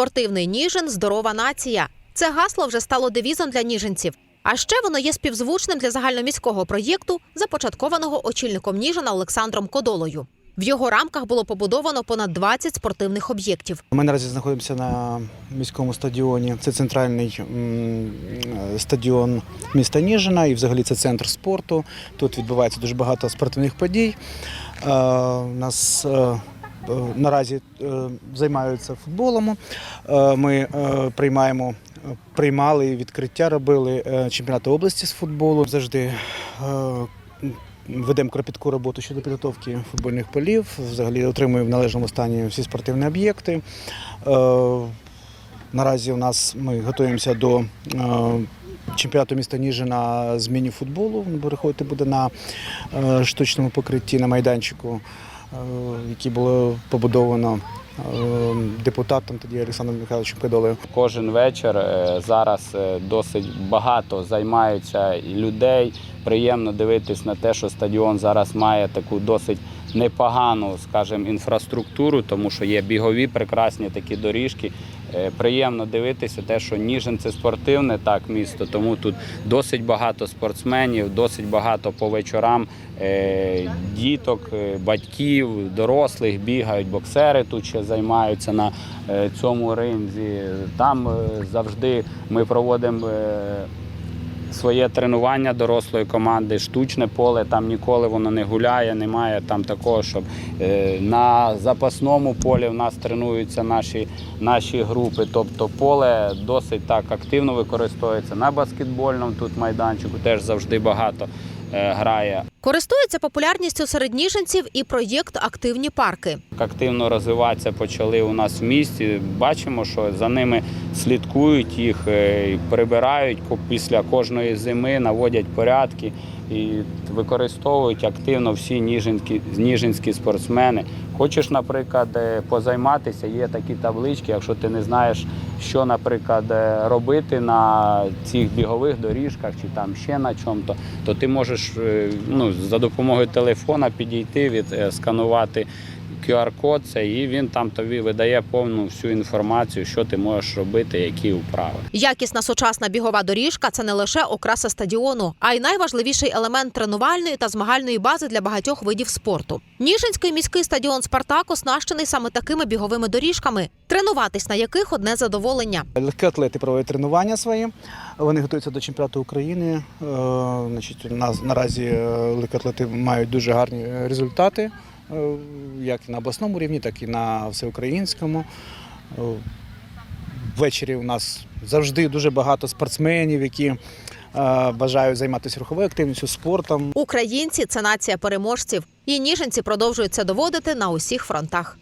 Спортивний Ніжин здорова нація. Це гасло вже стало девізом для ніжинців. А ще воно є співзвучним для загальноміського проєкту, започаткованого очільником Ніжина Олександром Кодолою. В його рамках було побудовано понад 20 спортивних об'єктів. Ми наразі знаходимося на міському стадіоні. Це центральний стадіон міста Ніжина і взагалі це центр спорту. Тут відбувається дуже багато спортивних подій. Е, У нас е, наразі е, займаються футболом. Е, Ми е, приймаємо. е, Приймали відкриття, робили е, чемпіонати області з футболу. Завжди е, ведемо кропітку роботу щодо підготовки футбольних полів. Взагалі отримуємо в належному стані всі спортивні об'єкти. Е, Наразі у нас ми готуємося до е, чемпіонату міста Ніжина з міні-футболу. Переходити буде на е, штучному покритті на майданчику, е, який було побудовано е, депутатом тоді Олександром Михайловичем Кидолею. Кожен вечір е, зараз досить багато займаються людей. Приємно дивитись на те, що стадіон зараз має таку досить непогану, скажімо, інфраструктуру, тому що є бігові прекрасні такі доріжки. Е, Приємно дивитися те, що Ніжин це спортивне так місто, тому тут досить багато спортсменів, досить багато по вечорам е, діток, е, батьків, дорослих бігають, боксери тут ще займаються на цьому ринзі. Там завжди ми проводимо. Своє тренування дорослої команди, штучне поле, там ніколи воно не гуляє, немає там такого, щоб е, на запасному полі в нас тренуються наші, наші групи. Тобто поле досить так активно використовується. На баскетбольному тут майданчику теж завжди багато е, грає. Користується популярністю серед ніжинців і проєкт Активні парки. активно розвиватися почали у нас в місті. Бачимо, що за ними слідкують, їх е, прибирають після кожної зими, наводять порядки і використовують активно всі ніжинські, ніжинські спортсмени. Хочеш, наприклад, е, позайматися, є такі таблички, якщо ти не знаєш, що, наприклад, е, робити на цих бігових доріжках чи там ще на чому-то, то ти можеш е, за допомогою телефона підійти, від, е, сканувати QR-код це, і він там тобі видає повну всю інформацію, що ти можеш робити, які вправи. Якісна сучасна бігова доріжка це не лише окраса стадіону, а й найважливіший елемент тренувальної та змагальної бази для багатьох видів спорту. Ніжинський міський стадіон Спартак оснащений саме такими біговими доріжками, тренуватись на яких одне задоволення. Легкоатлети проводять тренування свої. Вони готуються до чемпіонату України. Е, Значить, у нас наразі е, легкоатлети мають дуже гарні е, результати, як на обласному рівні, так і на всеукраїнському. Е, Ввечері у нас завжди дуже багато спортсменів, які е, бажають займатися руховою активністю, спортом. Українці це нація переможців. І ніженці продовжують це доводити на усіх фронтах.